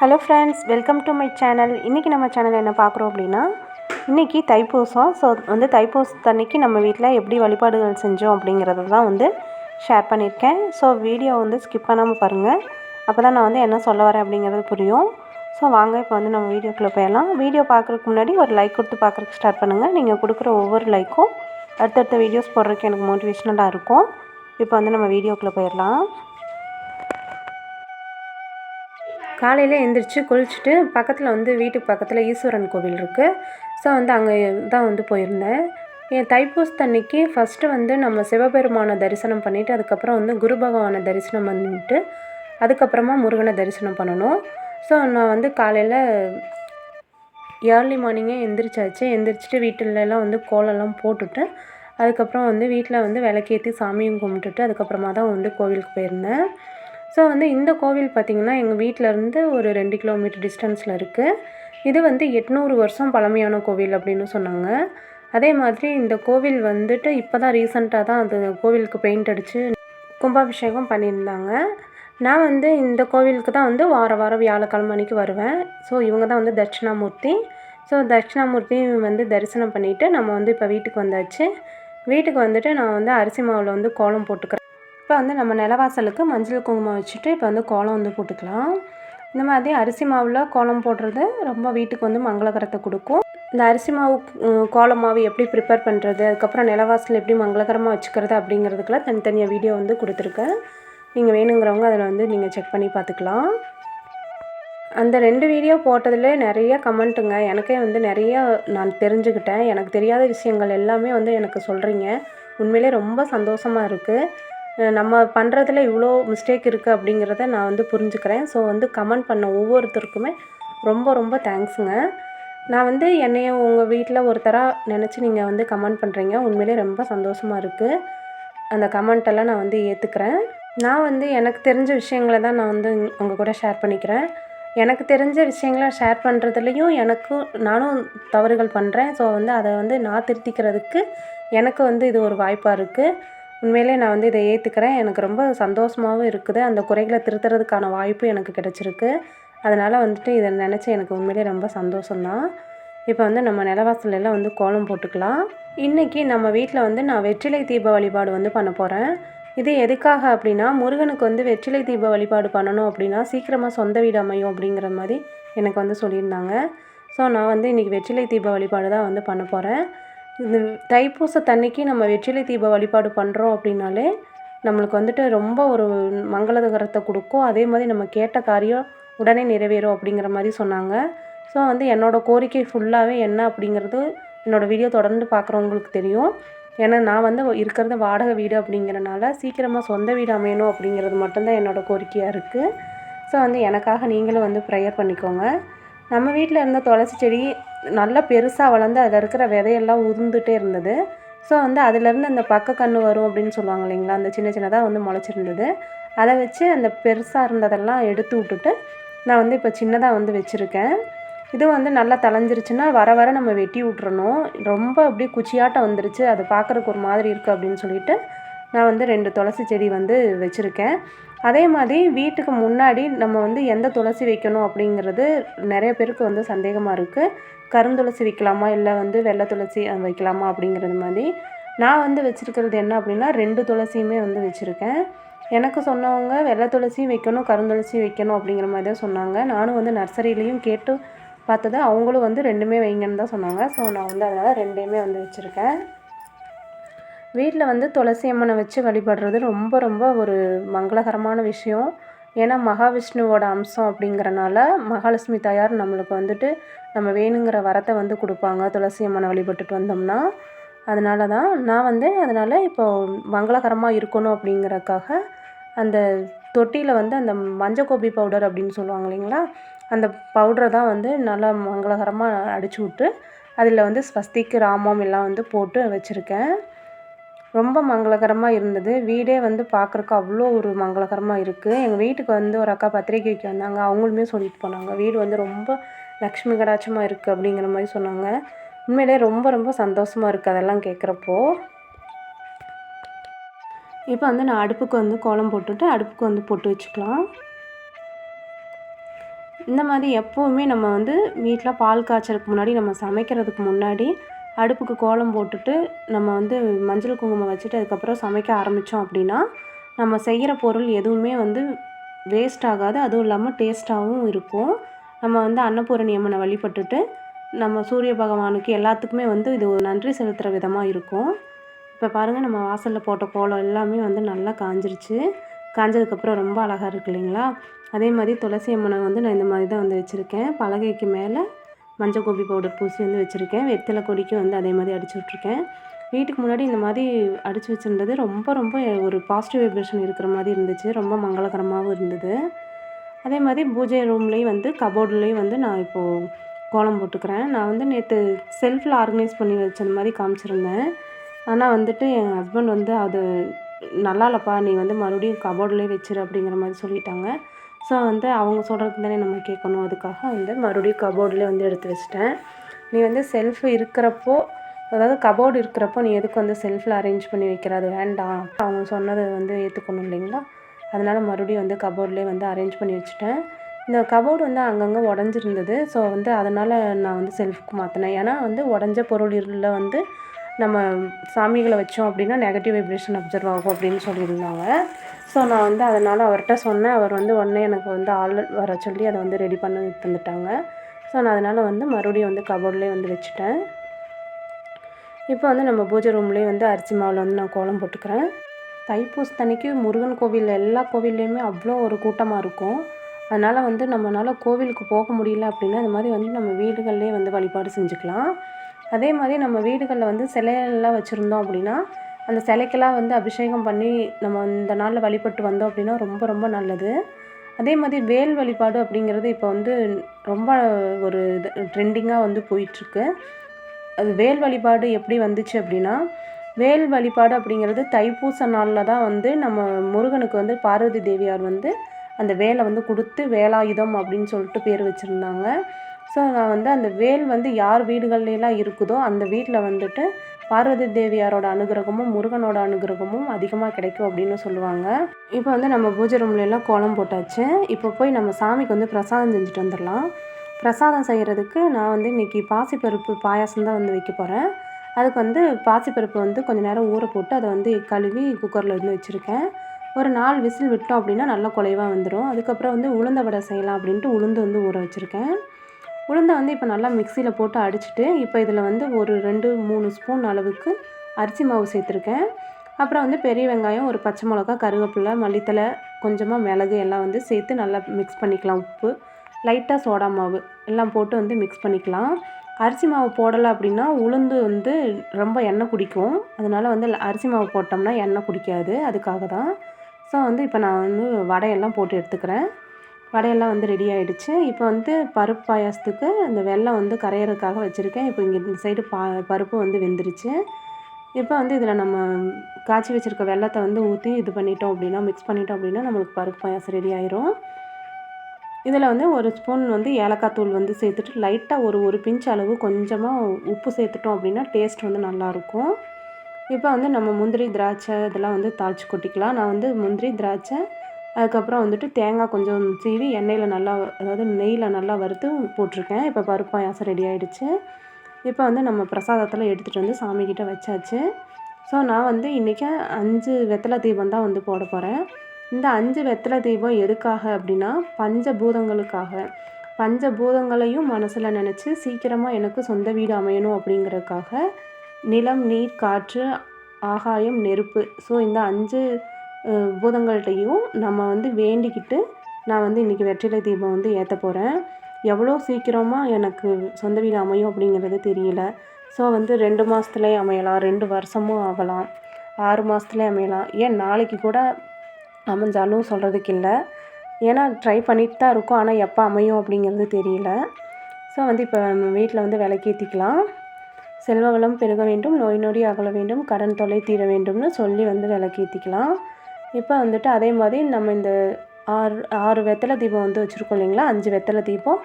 Hello friends welcome to my channel இன்றைக்கி நம்ம channel என்ன பார்க்குறோம் அப்படின்னா இன்றைக்கி தைப்பூசம். ஸோ வந்து தைப்பூசத்தன்னைக்கு நம்ம வீட்டில் எப்படி வழிபாடுகள் செஞ்சோம் அப்படிங்கிறது தான் வந்து ஷேர் பண்ணியிருக்கேன். ஸோ வீடியோ வந்து ஸ்கிப் பண்ணாமல் பாருங்கள் அப்போ தான் நான் வந்து என்ன சொல்ல வரேன் அப்படிங்கிறது புரியும். ஸோ வாங்க இப்போ வந்து நம்ம வீடியோக்குள்ளே போயிடலாம். வீடியோ பார்க்குறதுக்கு முன்னாடி ஒரு லைக் கொடுத்து பார்க்குறதுக்கு ஸ்டார்ட் பண்ணுங்கள் நீங்கள் கொடுக்குற ஒவ்வொரு லைக்கும் அடுத்தடுத்த வீடியோஸ் போடுறதுக்கு எனக்கு மோட்டிவேஷ்னலாக இருக்கும். இப்போ வந்து நம்ம வீடியோக்குள்ளே போயிடலாம். காலையில் எழுந்திரிச்சு குளிச்சுட்டு பக்கத்தில் வந்து வீட்டுக்கு பக்கத்தில் ஈஸ்வரன் கோவில் இருக்குது ஸோ வந்து அங்கே தான் வந்து போயிருந்தேன். என் தைப்பூசத்தன்னைக்கு ஃபஸ்ட்டு வந்து நம்ம சிவபெருமானை தரிசனம் பண்ணிவிட்டு அதுக்கப்புறம் வந்து குரு பகவானை தரிசனம் பண்ணிட்டு அதுக்கப்புறமா முருகனை தரிசனம் பண்ணணும். ஸோ நான் வந்து காலையில் ஏர்லி மார்னிங்கே எந்திரிச்சாச்சு. எந்திரிச்சிட்டு வீட்டிலலாம் வந்து கோலம்லாம் போட்டுட்டு அதுக்கப்புறம் வந்து வீட்டில் வந்து விளக்கேற்றி சாமியும் கும்பிட்டுட்டு அதுக்கப்புறமா தான் வந்து கோவிலுக்கு போயிருந்தேன். ஸோ வந்து இந்த கோவில் பார்த்திங்கன்னா எங்கள் வீட்டிலேருந்து ஒரு ரெண்டு கிலோமீட்டர் டிஸ்டன்ஸில் இருக்குது இது வந்து எட்நூறு வருஷம் பழமையான கோவில் அப்படின்னு சொன்னாங்க. அதே மாதிரி இந்த கோவில் வந்துட்டு இப்போ தான் ரீசண்டாக தான் அந்த கோவிலுக்கு பெயிண்ட் அடித்து கும்பாபிஷேகம் பண்ணியிருந்தாங்க. நான் வந்து இந்த கோவிலுக்கு தான் வந்து வார வாரம் வியாழக்கிழமை அன்றைக்கி வருவேன். ஸோ இவங்க தான் வந்து தட்சிணாமூர்த்தி. ஸோ தட்சிணாமூர்த்தி வந்து தரிசனம் பண்ணிவிட்டு நம்ம வந்து இப்போ வீட்டுக்கு வந்தாச்சு. வீட்டுக்கு வந்துட்டு நான் வந்து அரிசி மாவில் வந்து கோலம் போட்டுக்கிறேன். இப்போ வந்து நம்ம நிலவாசலுக்கு மஞ்சள் குங்குமம் வச்சுட்டு இப்போ வந்து கோலம் வந்து போட்டுக்கலாம். இந்த மாதிரி அரிசி மாவில் கோலம் போடுறது ரொம்ப வீட்டுக்கு வந்து மங்களகரத்தை கொடுக்கும். இந்த அரிசி மாவு கோலம் மாவு எப்படி ப்ரிப்பேர் பண்ணுறது அதுக்கப்புறம் நிலவாசல் எப்படி மங்களகரமாக வச்சுக்கிறது அப்படிங்கிறதுக்கெல்லாம் தனித்தனியாக வீடியோ வந்து கொடுத்துருக்கேன். நீங்கள் வேணுங்கிறவங்க அதில் வந்து நீங்கள் செக் பண்ணி பார்த்துக்கலாம். அந்த ரெண்டு வீடியோ போட்டதில் நிறைய கமெண்ட்டுங்க எனக்கே வந்து நிறைய நான் தெரிஞ்சுக்கிட்டேன். எனக்கு தெரியாத விஷயங்கள் எல்லாமே வந்து எனக்கு சொல்கிறீங்க உண்மையிலே ரொம்ப சந்தோஷமாக இருக்குது நம்ம பண்ணுறதுல இவ்வளோ மிஸ்டேக் இருக்குது அப்படிங்கிறத நான் வந்து புரிஞ்சுக்கிறேன். ஸோ வந்து கமெண்ட் பண்ண ஒவ்வொருத்தருக்குமே ரொம்ப ரொம்ப தேங்க்ஸுங்க நான் வந்து என்னைய உங்கள் வீட்டில் ஒருத்தராக நினச்சி நீங்கள் வந்து கமெண்ட் பண்ணுறீங்க உண்மையிலே ரொம்ப சந்தோஷமாக இருக்குது அந்த கமெண்ட்டெல்லாம் நான் வந்து ஏற்றுக்கிறேன் நான் வந்து எனக்கு தெரிஞ்ச விஷயங்களை தான் நான் வந்து உங்கள் கூட ஷேர் பண்ணிக்கிறேன். எனக்கு தெரிஞ்ச விஷயங்களை ஷேர் பண்ணுறதுலையும் எனக்கும் நானும் தவறுகள் பண்ணுறேன் ஸோ வந்து அதை வந்து நான் திருத்திக்கிறதுக்கு எனக்கு வந்து இது ஒரு வாய்ப்பாக இருக்குது உண்மையிலே நான் வந்து இதை ஏற்றுக்கிறேன் எனக்கு ரொம்ப சந்தோஷமாகவும் இருக்குது. அந்த குறைகளை திருத்துறதுக்கான வாய்ப்பு எனக்கு கிடச்சிருக்கு. அதனால் வந்துட்டு இதை நினச்சி எனக்கு உண்மையிலே ரொம்ப சந்தோஷம்தான். இப்போ வந்து நம்ம நிலவாசலெல்லாம் வந்து கோலம் போட்டுக்கலாம். இன்றைக்கி நம்ம வீட்டில் வந்து நான் வெற்றிலை தீப வழிபாடு வந்து பண்ண போகிறேன் இது எதுக்காக அப்படின்னா முருகனுக்கு வந்து வெற்றிலை தீப வழிபாடு பண்ணணும் அப்படின்னா சீக்கிரமாக சொந்த வீடு அமையும் அப்படிங்கிற மாதிரி எனக்கு வந்து சொல்லியிருந்தாங்க. ஸோ நான் வந்து இன்றைக்கி வெற்றிலை தீப வழிபாடு தான் வந்து பண்ண போகிறேன் இந்த தைப்பூச தண்ணிக்கு நம்ம வெற்றிலை தீப வழிபாடு பண்ணுறோம் அப்படின்னாலே நம்மளுக்கு வந்துட்டு ரொம்ப ஒரு மங்களகரத்தை கொடுக்கும். அதே மாதிரி நம்ம கேட்ட காரியம் உடனே நிறைவேறும் அப்படிங்கிற மாதிரி சொன்னாங்க. ஸோ வந்து என்னோடய கோரிக்கை ஃபுல்லாகவே என்ன அப்படிங்கிறது என்னோடய வீடியோ தொடர்ந்து பார்க்குறவங்களுக்கு தெரியும். ஏன்னா நான் வந்து இருக்கிறது வாடகை வீடு அப்படிங்கிறனால சீக்கிரமாக சொந்த வீடு அமையணும் அப்படிங்கிறது மட்டும்தான் என்னோடய கோரிக்கையாக இருக்குது ஸோ வந்து எனக்காக நீங்களும் வந்து ப்ரேயர் பண்ணிக்கோங்க. நம்ம வீட்டில் இருந்த துளசி செடி நல்லா பெருசாக வளர்ந்து அதில் இருக்கிற விதையெல்லாம் உதிர்ந்துட்டே இருந்தது. ஸோ வந்து அதுலேருந்து அந்த பக்க கன்று வரும் அப்படின்னு சொல்லுவாங்க இல்லைங்களா? அந்த சின்ன சின்னதாக வந்து முளைச்சிருந்தது. அதை வச்சு அந்த பெருசாக இருந்ததெல்லாம் எடுத்து விட்டுட்டு நான் வந்து இப்போ சின்னதாக வந்து வச்சுருக்கேன். இது வந்து நல்லா தளைஞ்சிருச்சுன்னா வர வர நம்ம வெட்டி விட்றணும் ரொம்ப அப்படியே குச்சியாட்டம் வந்துருச்சு. அது பார்க்குறக்கு ஒரு மாதிரி இருக்குது அப்படின்னு சொல்லிட்டு நான் வந்து ரெண்டு துளசி செடி வந்து வச்சுருக்கேன். அதே மாதிரி வீட்டுக்கு முன்னாடி நம்ம வந்து எந்த துளசி வைக்கணும் அப்படிங்கிறது நிறைய பேருக்கு வந்து சந்தேகமாக இருக்குது கருந்துளசி வைக்கலாமா? இல்லை வந்து வெள்ளை துளசி வைக்கலாமா அப்படிங்கிறது மாதிரி. நான் வந்து வச்சுருக்கிறது என்ன அப்படின்னா ரெண்டு துளசியுமே வந்து வச்சுருக்கேன். எனக்கு சொன்னவங்க வெள்ளை துளசியும் வைக்கணும் கருந்துளசியும் வைக்கணும் அப்படிங்கிற மாதிரி தான் சொன்னாங்க. நானும் வந்து நர்சரியிலையும் கேட்டு பார்த்தது. அவங்களும் வந்து ரெண்டுமே வைங்கன்னு தான் சொன்னாங்க. ஸோ நான் வந்து அதனால் ரெண்டையுமே வந்து வச்சுருக்கேன். வீட்டில் வந்து துளசி அம்மனை வச்சு வழிபடுறது ரொம்ப ரொம்ப ஒரு மங்களகரமான விஷயம். ஏன்னா மகாவிஷ்ணுவோட அம்சம் அப்படிங்கிறனால மகாலட்சுமி தாயார் நம்மளுக்கு வந்துட்டு நம்ம வேணுங்கிற வரத்தை வந்து கொடுப்பாங்க. துளசி அம்மனை வழிபட்டுட்டு வந்தோம்னா. அதனால தான் நான் வந்து அதனால் இப்போது மங்களகரமாக இருக்கணும் அப்படிங்கிறக்காக அந்த தொட்டியில் வந்து அந்த மஞ்சள் கோபி பவுடர் அப்படின்னு சொல்லுவாங்க இல்லைங்களா? அந்த பவுடரை தான் வந்து நல்லா மங்களகரமாக அடிச்சு விட்டு அதில் வந்து ஸ்வஸ்திக்கு ராமம் எல்லாம் வந்து போட்டு வச்சுருக்கேன். ரொம்ப மங்களகரமாக இருந்தது. வீடே வந்து பார்க்குறக்கு அவ்வளோ ஒரு மங்களகரமாக இருக்குது எங்கள் வீட்டுக்கு வந்து ஒரு அக்கா பத்திரிக்கை வைக்க வந்தாங்க. அவங்களுமே சொல்லிட்டு போனாங்க. வீடு வந்து ரொம்ப லக்ஷ்மி கடாட்சமாக இருக்குது அப்படிங்கிற மாதிரி சொன்னாங்க. உண்மையிலே ரொம்ப ரொம்ப சந்தோஷமாக இருக்குது அதெல்லாம் கேட்குறப்போ இப்போ வந்து நான் அடுப்புக்கு வந்து கோலம் போட்டுட்டு அடுப்புக்கு வந்து போட்டு வச்சுக்கலாம். இந்த மாதிரி எப்போவுமே நம்ம வந்து வீட்டில் பால் காய்ச்சறதுக்கு முன்னாடி நம்ம சமைக்கிறதுக்கு முன்னாடி அடுப்புக்கு கோலம் போட்டுட்டு நம்ம வந்து மஞ்சள் குங்குமம் வச்சுட்டு அதுக்கப்புறம் சமைக்க ஆரம்பித்தோம் அப்படின்னா நம்ம செய்கிற பொருள் எதுவுமே வந்து வேஸ்ட் ஆகாது. அதுவும் இல்லாமல் டேஸ்ட்டாகவும் இருக்கும். நம்ம வந்து அன்னபூரணி அம்மனை வழிபட்டுட்டு நம்ம சூரிய பகவானுக்கு எல்லாத்துக்குமே வந்து இது ஒரு நன்றி செலுத்துகிற விதமாக இருக்கும். இப்போ பாருங்கள் நம்ம வாசலில் போட்ட கோலம் எல்லாமே வந்து நல்லா காஞ்சிருச்சு. காஞ்சதுக்கப்புறம் ரொம்ப அழகாக இருக்கு இல்லைங்களா? அதே மாதிரி துளசி அம்மனை வந்து நான் இந்த மாதிரி தான் வந்து வச்சுருக்கேன். பலகைக்கு மேலே மஞ்சள் கோபி பவுடர் பூசி வந்து வச்சுருக்கேன். வெத்தலை கொடிக்கு வந்து அதே மாதிரி அடிச்சு விட்ருக்கேன் வீட்டுக்கு முன்னாடி இந்த மாதிரி அடித்து வச்சுருந்தது ரொம்ப ரொம்ப ஒரு பாசிட்டிவ் வைப்ரேஷன் இருக்கிற மாதிரி இருந்துச்சு. ரொம்ப மங்களகரமாகவும் இருந்தது. அதே மாதிரி பூஜை ரூம்லேயும் வந்து கபோர்ட்லேயும் வந்து நான் இப்போது கோலம் போட்டுக்கிறேன். நான் வந்து நேற்று செல்ஃபில் ஆர்கனைஸ் பண்ணி வச்சது மாதிரி காமிச்சிருந்தேன். ஆனால் வந்துட்டு என் ஹஸ்பண்ட் வந்து அது நல்லா இல்லைப்பா நீ வந்து மறுபடியும் கபோர்ட்லேயே வச்சிரு அப்படிங்கிற மாதிரி சொல்லிட்டாங்க. ஸோ வந்து அவங்க சொல்கிறது தானே நம்ம கேட்கணும். அதுக்காக வந்து மறுபடியும் கபோர்ட்லேயே வந்து எடுத்து வச்சிட்டேன். நீ வந்து செல்ஃப் இருக்கிறப்போ அதாவது கபோர்டு இருக்கிறப்போ நீ எதுக்கு வந்து செல்ஃபில் அரேஞ்ச் பண்ணி வைக்கிறது வேண்டாம். அவங்க சொன்னதை வந்து ஏற்றுக்கணும் இல்லைங்களா? அதனால் மறுபடியும் வந்து கபோர்ட்லேயே வந்து அரேஞ்ச் பண்ணி வச்சுட்டேன். இந்த கபோர்டு வந்து அங்கங்கே உடஞ்சிருந்தது. ஸோ வந்து அதனால் நான் வந்து செல்ஃப்க்கு மாற்றினேன் ஏன்னா வந்து உடஞ்ச பொருளில் வந்து நம்ம சாமிகளை வச்சோம் அப்படின்னா நெகட்டிவ் வைப்ரேஷன் அப்சர்வ் ஆகும் அப்படின்னு சொல்லியிருந்தாங்க. ஸோ நான் வந்து அதனால் அவர்கிட்ட சொன்னேன். அவர் வந்து உடனே எனக்கு வந்து ஆள் வர சொல்லி அதை வந்து ரெடி பண்ணி தந்துட்டாங்க. ஸோ நான் அதனால் வந்து மறுபடியும் வந்து கபோர்ட்லேயே வந்து வச்சுட்டேன். இப்போ வந்து நம்ம பூஜை ரூம்லேயே வந்து அரிசி மாவில் வந்து நான் கோலம் போட்டுக்கிறேன். தைப்பூசத்தன்னைக்கு முருகன் கோவிலில் எல்லா கோவில்லையுமே அவ்வளோ ஒரு கூட்டமாக இருக்கும். அதனால் வந்து நம்மளால் கோவிலுக்கு போக முடியல அப்படின்னா இந்த மாதிரி வந்து நம்ம வீடுகள்லேயே வந்து வழிபாடு செஞ்சுக்கலாம். அதே மாதிரி நம்ம வீடுகளில் வந்து சிலையெல்லாம் வச்சுருந்தோம் அப்படின்னா அந்த சிலைக்கெல்லாம் வந்து அபிஷேகம் பண்ணி நம்ம இந்த நாளில் வழிபட்டு வந்தோம் அப்படின்னா ரொம்ப ரொம்ப நல்லது. அதே மாதிரி வேல் வழிபாடு அப்படிங்கிறது இப்போ வந்து ரொம்ப ஒரு இது ட்ரெண்டிங்காக வந்து போயிட்டுருக்கு. அது வேல் வழிபாடு எப்படி வந்துச்சு அப்படின்னா வேல் வழிபாடு அப்படிங்கிறது தைப்பூச நாளில் தான் வந்து நம்ம முருகனுக்கு வந்து பார்வதி தேவியார் வந்து அந்த வேலை வந்து கொடுத்து வேலாயுதம் அப்படின்னு சொல்லிட்டு பேர் வச்சுருந்தாங்க. ஸோ நான் வந்து அந்த வேல் வந்து யார் வீடுகள்லாம் இருக்குதோ அந்த வீட்டில் வந்துட்டு பார்வதி தேவியாரோட அனுகிரகமும் முருகனோட அனுகிரகமும் அதிகமாக கிடைக்கும் அப்படின்னு சொல்லுவாங்க. இப்போ வந்து நம்ம பூஜை ரூம்ல எல்லாம் கோலம் போட்டாச்சு. இப்போ போய் நம்ம சாமிக்கு வந்து பிரசாதம் செஞ்சுட்டு வந்துடலாம். பிரசாதம் செய்கிறதுக்கு நான் வந்து இன்றைக்கி பாசிப்பருப்பு பாயாசம் தான் வந்து வைக்க போகிறேன் அதுக்கு வந்து பாசிப்பருப்பு வந்து கொஞ்சம் நேரம் ஊற போட்டு அதை வந்து கழுவி குக்கரில் வந்து வச்சுருக்கேன். ஒரு நாலு விசில் விட்டோம் அப்படின்னா நல்லா குலைவாக வந்துடும் அதுக்கப்புறம் வந்து உளுந்த வடை செய்யலாம் அப்படின்ட்டு உளுந்து வந்து ஊற வச்சுருக்கேன். உளுந்தை வந்து இப்போ நல்லா மிக்சியில் போட்டு அடிச்சுட்டு இப்போ இதில் வந்து ஒரு ரெண்டு மூணு ஸ்பூன் அளவுக்கு அரிசி மாவு சேர்த்துருக்கேன். அப்புறம் வந்து பெரிய வெங்காயம் ஒரு பச்சை மிளகா கருவேப்பிலை மல்லித்தலை கொஞ்சமாக மிளகு எல்லாம் வந்து சேர்த்து நல்லா மிக்ஸ் பண்ணிக்கலாம். உப்பு லைட்டாக சோடா மாவு எல்லாம் போட்டு வந்து மிக்ஸ் பண்ணிக்கலாம். அரிசி மாவு போடலை அப்படின்னா உளுந்து வந்து ரொம்ப எண்ணெய் குடிக்கும். அதனால் வந்து அரிசி மாவு போட்டோம்னா எண்ணெய் குடிக்காது அதுக்காக தான் ஸோ வந்து இப்போ நான் வந்து வடையெல்லாம் போட்டு எடுத்துக்கிறேன். வடையெல்லாம் வந்து ரெடி ஆகிடுச்சு இப்போ வந்து பருப்பு பாயாசத்துக்கு இந்த வெல்லம் வந்து கரையிறதுக்காக வச்சுருக்கேன். இப்போ இங்கே இந்த சைடு பா பருப்பு வந்து வெந்துருச்சு. இப்போ வந்து இதில் நம்ம காய்ச்சி வச்சுருக்க வெள்ளத்தை வந்து ஊற்றி இது பண்ணிட்டோம் அப்படின்னா மிக்ஸ் பண்ணிட்டோம் அப்படின்னா நம்மளுக்கு பருப்பு பாயாசம் ரெடி ஆயிரும். இதில் வந்து ஒரு ஸ்பூன் வந்து ஏலக்காய் தூள் வந்து சேர்த்துட்டு லைட்டாக ஒரு ஒரு பிஞ்ச் அளவு கொஞ்சமாக உப்பு சேர்த்துட்டோம் அப்படின்னா டேஸ்ட் வந்து நல்லாயிருக்கும் இப்போ வந்து நம்ம முந்திரி திராட்சை இதெல்லாம் வந்து தாளித்து கொட்டிக்கலாம். நான் வந்து முந்திரி திராட்சை அதுக்கப்புறம் வந்துட்டு தேங்காய் கொஞ்சம் சீவி எண்ணெயில் நல்லா அதாவது நெய்யில் நல்லா வறுத்து போட்டிருக்கேன். இப்போ பருப்பு பாயாசம் ரெடி ஆகிடுச்சு இப்போ வந்து நம்ம பிரசாதத்தில் எடுத்துகிட்டு வந்து சாமிக்கிட்ட வச்சாச்சு. ஸோ நான் வந்து இன்றைக்கி அஞ்சு வெத்தலை தீபம் தான் வந்து போட போகிறேன் இந்த அஞ்சு வெத்தலை தீபம் எதுக்காக அப்படின்னா பஞ்சபூதங்களுக்காக. பஞ்சபூதங்களையும் மனசில் நினச்சி சீக்கிரமாக எனக்கு சொந்த வீடு அமையணும் அப்படிங்கிறதுக்காக நிலம் நீர் காற்று ஆகாயம் நெருப்பு. ஸோ இந்த அஞ்சு பூதங்கள்கிட்டையும் நம்ம வந்து வேண்டிக்கிட்டு நான் வந்து இன்றைக்கி வெற்றிலை தீபம் வந்து ஏற்ற போகிறேன் எவ்வளோ சீக்கிரமாக எனக்கு சொந்த வீடு அமையும் அப்படிங்கிறது தெரியல. ஸோ வந்து ரெண்டு மாதத்துலேயே அமையலாம் ரெண்டு வருஷமும் ஆகலாம் ஆறு மாதத்துலேயே அமையலாம். ஏன் நாளைக்கு கூட அமைஞ்சாலும் சொல்கிறதுக்கு இல்லை. ஏன்னா ட்ரை பண்ணிட்டு தான் இருக்கோம். ஆனால் எப்போ அமையும் அப்படிங்கிறது தெரியல. ஸோ வந்து இப்போ நம்ம வீட்டில் வந்து விளக்கேற்றிக்கலாம் செல்வ வளம் பெருக வேண்டும் நோய் நொடி அகல வேண்டும் கடன் தொலை தீர வேண்டும்னு சொல்லி வந்து விளக்கேற்றிக்கலாம் இப்போ வந்துட்டு அதே மாதிரி நம்ம இந்த ஆறு ஆறு வெத்தலை தீபம் வந்து வச்சுருக்கோம் இல்லைங்களா? அஞ்சு வெத்தலை தீபம்.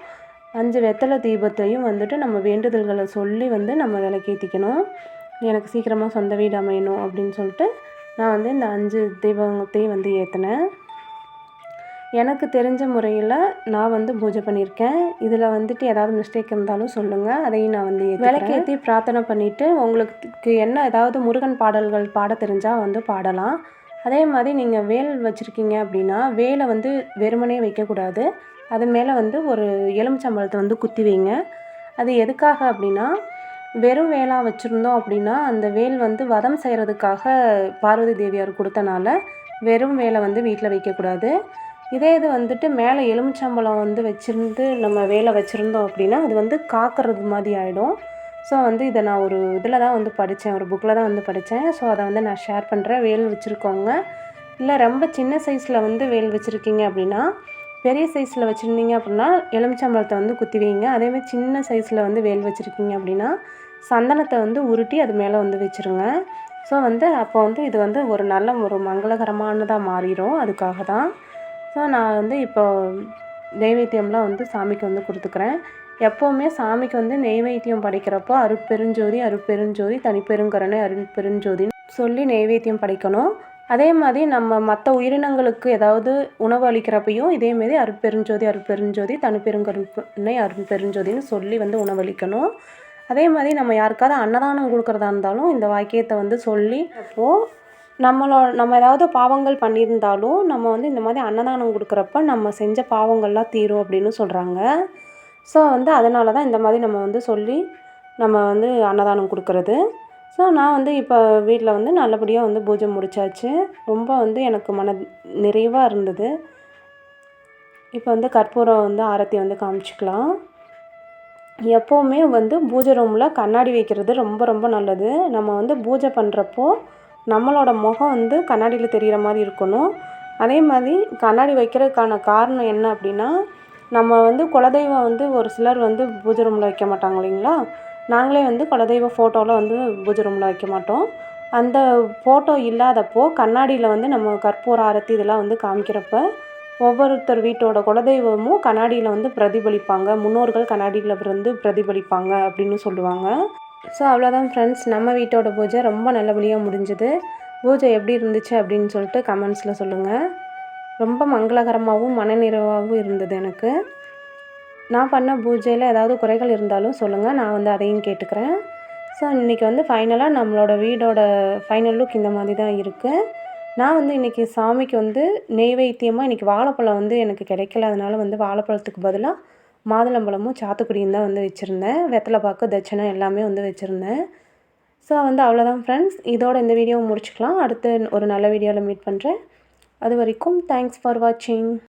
அஞ்சு வெத்தலை தீபத்தையும் வந்துட்டு நம்ம வேண்டுதல்களை சொல்லி வந்து நம்ம விளக்கேற்றிக்கணும் எனக்கு சீக்கிரமாக சொந்த வீடு அமையணும் அப்படின்னு சொல்லிட்டு நான் வந்து இந்த அஞ்சு தீபத்தையும் வந்து ஏற்றினேன் எனக்கு தெரிஞ்ச முறையில் நான் வந்து பூஜை பண்ணியிருக்கேன். இதில் வந்துட்டு ஏதாவது மிஸ்டேக் இருந்தாலும் சொல்லுங்கள் அதையும் நான் வந்து விளக்கேற்றி பிரார்த்தனை பண்ணிவிட்டு உங்களுக்கு என்ன ஏதாவது முருகன் பாடல்கள் பாட தெரிஞ்சால் வந்து பாடலாம். அதே மாதிரி நீங்கள் வேல் வச்சுருக்கீங்க அப்படின்னா வேலை வந்து வெறுமனே வைக்கக்கூடாது. அது மேலே வந்து ஒரு எலுமிச்சம்பழத்தை வந்து குத்தி வைங்க. அது எதுக்காக அப்படின்னா வெறும் வேலாக வச்சுருந்தோம் அப்படின்னா அந்த வேல் வந்து வதம் செய்கிறதுக்காக பார்வதி தேவியார் கொடுத்தனால வெறும் வேலை வந்து வீட்டில் வைக்கக்கூடாது. இதே இது வந்துட்டு மேலே எலுமிச்சம்பழம் வந்து வச்சுருந்து நம்ம வேலை வச்சுருந்தோம் அப்படின்னா அது வந்து காக்கிறது மாதிரி ஆகிடும் ஸோ வந்து இதை நான் ஒரு இதில் தான் வந்து படித்தேன் ஒரு புக்கில் தான் வந்து படித்தேன். ஸோ அதை வந்து நான் ஷேர் பண்ணுறேன். வேல் வச்சுருக்கோங்க. இல்லை ரொம்ப சின்ன சைஸில் வந்து வேல் வச்சுருக்கீங்க அப்படின்னா பெரிய சைஸில் வச்சுருந்தீங்க அப்படின்னா எலுமிச்சம்பழத்தை வந்து குத்தி வைங்க. அதேமாதிரி சின்ன சைஸில் வந்து வேல் வச்சுருக்கீங்க அப்படின்னா சந்தனத்தை வந்து உருட்டி அது மேலே வந்து வச்சுருங்க. ஸோ வந்து அப்போ வந்து இது வந்து ஒரு நல்ல ஒரு மங்களகரமானதாக மாறிடும். அதுக்காக தான். ஸோ நான் வந்து இப்போ நெய்வேத்தியம்லாம் வந்து சாமிக்கு வந்து கொடுத்துக்கிறேன். எப்போவுமே சாமிக்கு வந்து நெய்வேத்தியம் படைக்கிறப்போ அருட்பெருஞ்சோதி அருட்பெருஞ்சோதி தனிப்பெருங்கரணை அருட்பெருஞ்சோதின்னு சொல்லி நெய்வேத்தியம் படைக்கணும். அதே மாதிரி நம்ம மற்ற உயிரினங்களுக்கு ஏதாவது உணவு அளிக்கிறப்பையும் இதேமாரி அருட்பெருஞ்சோதி அருட்பெருஞ்சோதி தனிப்பெருங்கருப்பெண்ணை அருட்பெருஞ்சோதின்னு சொல்லி வந்து உணவளிக்கணும். அதே மாதிரி நம்ம யாருக்காவது அன்னதானம் கொடுக்குறதா இருந்தாலும் இந்த வாக்கியத்தை வந்து சொல்லி அப்போது நம்மளோ நம்ம ஏதாவது பாவங்கள் பண்ணியிருந்தாலும் நம்ம வந்து இந்த மாதிரி அன்னதானம் கொடுக்குறப்ப நம்ம செஞ்ச பாவங்கள்லாம் தீரும் அப்படின்னு சொல்கிறாங்க ஸோ வந்து அதனால தான் இந்த மாதிரி நம்ம வந்து சொல்லி நம்ம வந்து அன்னதானம் கொடுக்கறது. ஸோ நான் வந்து இப்போ வீட்டில் வந்து நல்லபடியாக வந்து பூஜை முடிச்சாச்சு. ரொம்ப வந்து எனக்கு மன நிறைவாக இருந்தது. இப்போ வந்து கற்பூரம் வந்து ஆரத்தி வந்து காமிச்சிக்கலாம். எப்போவுமே வந்து பூஜை ரூமில் கண்ணாடி வைக்கிறது ரொம்ப ரொம்ப நல்லது. நம்ம வந்து பூஜை பண்ணுறப்போ நம்மளோட முகம் வந்து கண்ணாடியில் தெரிகிற மாதிரி இருக்கணும். அதே மாதிரி கண்ணாடி வைக்கிறதுக்கான காரணம் என்ன அப்படின்னா நம்ம வந்து குலதெய்வம் வந்து ஒரு சிலர் வந்து பூஜை ரூமில் வைக்க மாட்டாங்க இல்லைங்களா? நாங்களே வந்து குலதெய்வ ஃபோட்டோவில் வந்து பூஜை ரூமில் வைக்க மாட்டோம். அந்த ஃபோட்டோ இல்லாதப்போ கண்ணாடியில் வந்து நம்ம கற்பூர ஆரத்தி இதெல்லாம் வந்து காமிக்கிறப்ப ஒவ்வொருத்தர் வீட்டோட குலதெய்வமும் கண்ணாடியில் வந்து பிரதிபலிப்பாங்க. முன்னோர்கள் கண்ணாடியில் இருந்து பிரதிபலிப்பாங்க அப்படின்னு சொல்லுவாங்க. ஸோ அவ்வளோதான் ஃப்ரெண்ட்ஸ் நம்ம வீட்டோட பூஜை ரொம்ப நல்லபடியாக முடிஞ்சுது. பூஜை எப்படி இருந்துச்சு அப்படின்னு சொல்லிட்டு கமெண்ட்ஸில் சொல்லுங்கள் ரொம்ப மங்களகரமாகவும் மனநிறைவாகவும் இருந்தது எனக்கு. நான் பண்ண பூஜையில் ஏதாவது குறைகள் இருந்தாலும் சொல்லுங்கள் நான் வந்து அதையும் கேட்டுக்கிறேன். ஸோ இன்றைக்கி வந்து ஃபைனலாக நம்மளோட வீடோட ஃபைனல் லுக் இந்த மாதிரி தான் இருக்குது நான் வந்து இன்றைக்கி சாமிக்கு வந்து நெய்வேத்தியமாக இன்றைக்கி வாழைப்பழம் வந்து எனக்கு கிடைக்கல. அதனால் வந்து வாழைப்பழத்துக்கு பதிலாக மாதுளம்பழமும் சாத்துக்குடியும் தான் வந்து வச்சுருந்தேன். வெத்தலை பாக்கு தட்சணம் எல்லாமே வந்து வச்சுருந்தேன். ஸோ வந்து அவ்வளோதான் ஃப்ரெண்ட்ஸ் இதோட இந்த வீடியோவை முடிச்சுக்கலாம். அடுத்து ஒரு நல்ல வீடியோவில் மீட் பண்ணுறேன் அது வரைக்கும் தேங்க்ஸ் ஃபார் வாட்சிங்